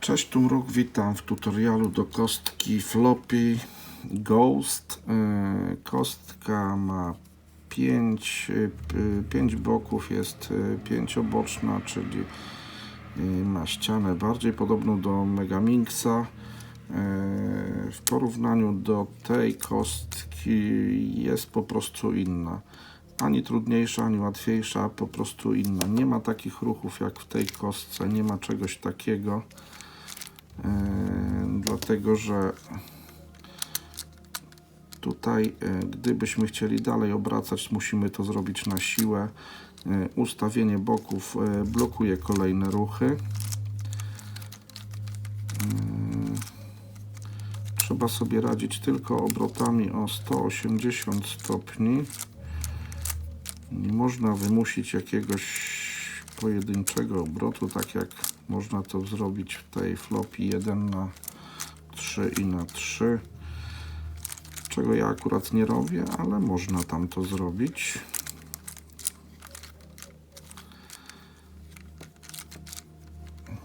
Cześć, tu Mruk, witam w tutorialu do kostki Floppy Ghost. E, Kostka ma 5 pięć boków, jest e, pięcioboczna, czyli e, ma ścianę bardziej podobną do Megaminksa. E, W porównaniu do tej kostki jest po prostu inna. Ani trudniejsza, ani łatwiejsza, po prostu inna. Nie ma takich ruchów jak w tej kostce, nie ma czegoś takiego. E, dlatego że tutaj, e, gdybyśmy chcieli dalej obracać, musimy to zrobić na siłę. E, ustawienie boków blokuje kolejne ruchy. Trzeba sobie radzić tylko obrotami o 180 stopni. Nie można wymusić jakiegoś pojedynczego obrotu, tak jak można to zrobić w tej flopie 1 na 3 i na 3 czego ja akurat nie robię, ale można tam to zrobić.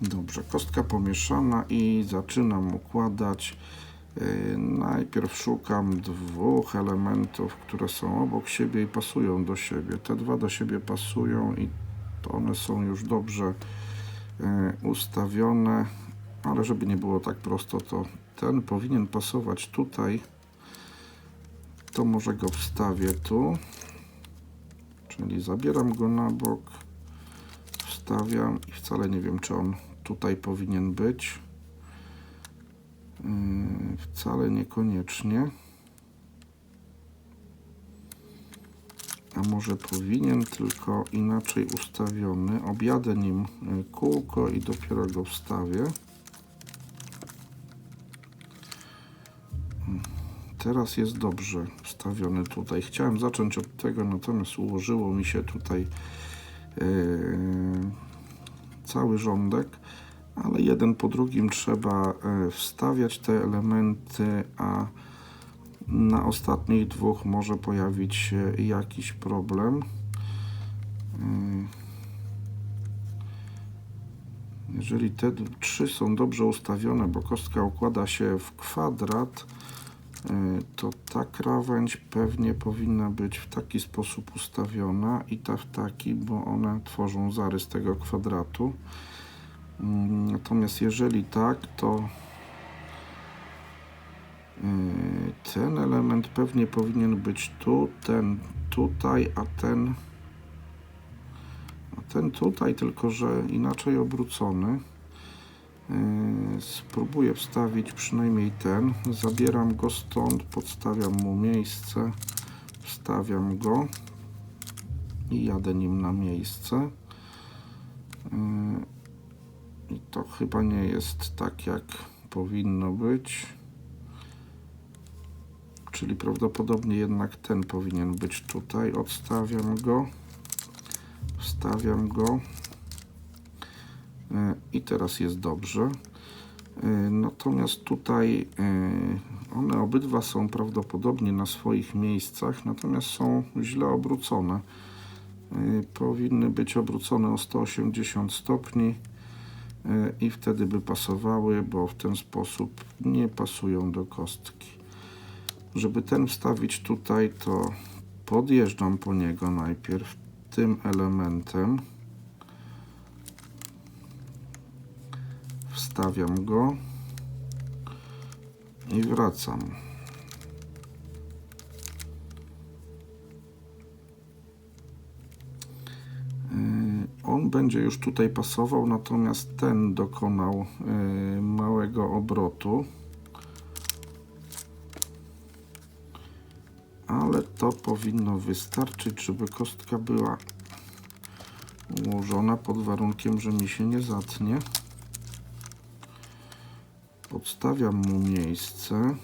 Dobrze, kostka pomieszana i zaczynam układać. Yy, Najpierw szukam dwóch elementów, które są obok siebie i pasują do siebie. Te dwa do siebie pasują i one są już dobrze yy, ustawione, ale żeby nie było tak prosto, to ten powinien pasować tutaj. To może go wstawię tu. Czyli zabieram go na bok wstawiam i wcale nie wiem czy on tutaj powinien być. Yy, wcale niekoniecznie. A może powinien tylko inaczej ustawiony. Objadę nim yy, kółko i dopiero go wstawię. Teraz jest dobrze wstawiony tutaj. Chciałem zacząć od tego, natomiast ułożyło mi się tutaj yy, cały rządek, ale jeden po drugim trzeba yy, wstawiać te elementy, a na ostatnich dwóch może pojawić się jakiś problem. Yy, jeżeli te trzy są dobrze ustawione, bo kostka układa się w kwadrat, y, to ta krawędź pewnie powinna być w taki sposób ustawiona i ta w taki, bo one tworzą zarys tego kwadratu. Mm, Natomiast jeżeli tak, to y, ten element pewnie powinien być tu, ten tutaj, a ten a ten tutaj, tylko że inaczej obrócony. Yy, Spróbuję wstawić przynajmniej ten. Zabieram go stąd, podstawiam mu miejsce, wstawiam go i jadę nim na miejsce. I to chyba nie jest tak, jak powinno być. Czyli prawdopodobnie jednak ten powinien być tutaj. Odstawiam go, wstawiam go. E, i teraz jest dobrze. E, Natomiast tutaj e, one obydwa są prawdopodobnie na swoich miejscach, natomiast są źle obrócone. Powinny być obrócone o 180 stopni i wtedy by pasowały, bo w ten sposób nie pasują do kostki. Żeby ten wstawić tutaj, to podjeżdżam po niego najpierw tym elementem. wstawiam go i wracam. Będzie już tutaj pasował, natomiast ten dokonał yy, małego obrotu. Ale to powinno wystarczyć, żeby kostka była ułożona pod warunkiem, że mi się nie zatnie. Podstawiam mu miejsce.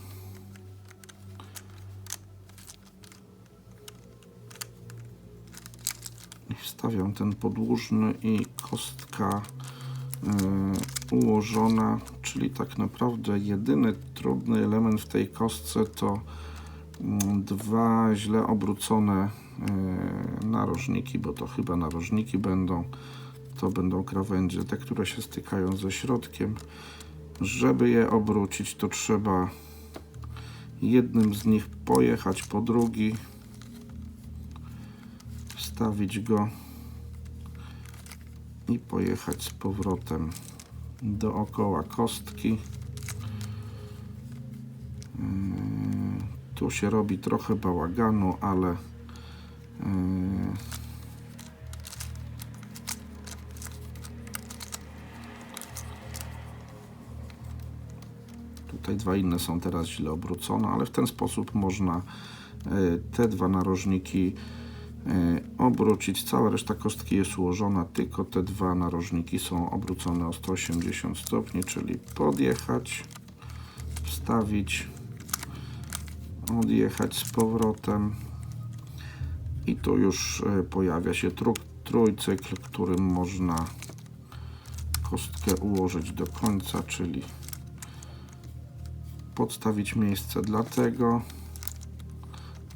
Wstawiam ten podłużny i kostka e, ułożona, czyli tak naprawdę jedyny trudny element w tej kostce to mm, dwa źle obrócone e, narożniki, bo to chyba narożniki będą. to będą krawędzie, te, które się stykają ze środkiem. Żeby je obrócić, to trzeba jednym z nich pojechać po drugi, wstawić go i pojechać z powrotem dookoła kostki. Yy, Tu się robi trochę bałaganu, ale yy, Tutaj dwa inne są teraz źle obrócone, ale w ten sposób można e, te dwa narożniki e, obrócić. Cała reszta kostki jest ułożona, tylko te dwa narożniki są obrócone o 180 stopni, czyli podjechać, wstawić, odjechać z powrotem i tu już e, pojawia się trój, trójcykl, którym można kostkę ułożyć do końca, czyli podstawić miejsce dla tego,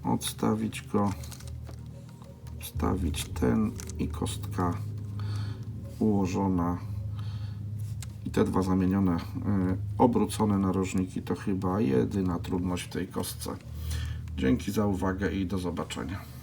odstawić go, wstawić ten i kostka ułożona. I te dwa zamienione, y, obrócone narożniki to chyba jedyna trudność w tej kostce. Dzięki za uwagę i do zobaczenia.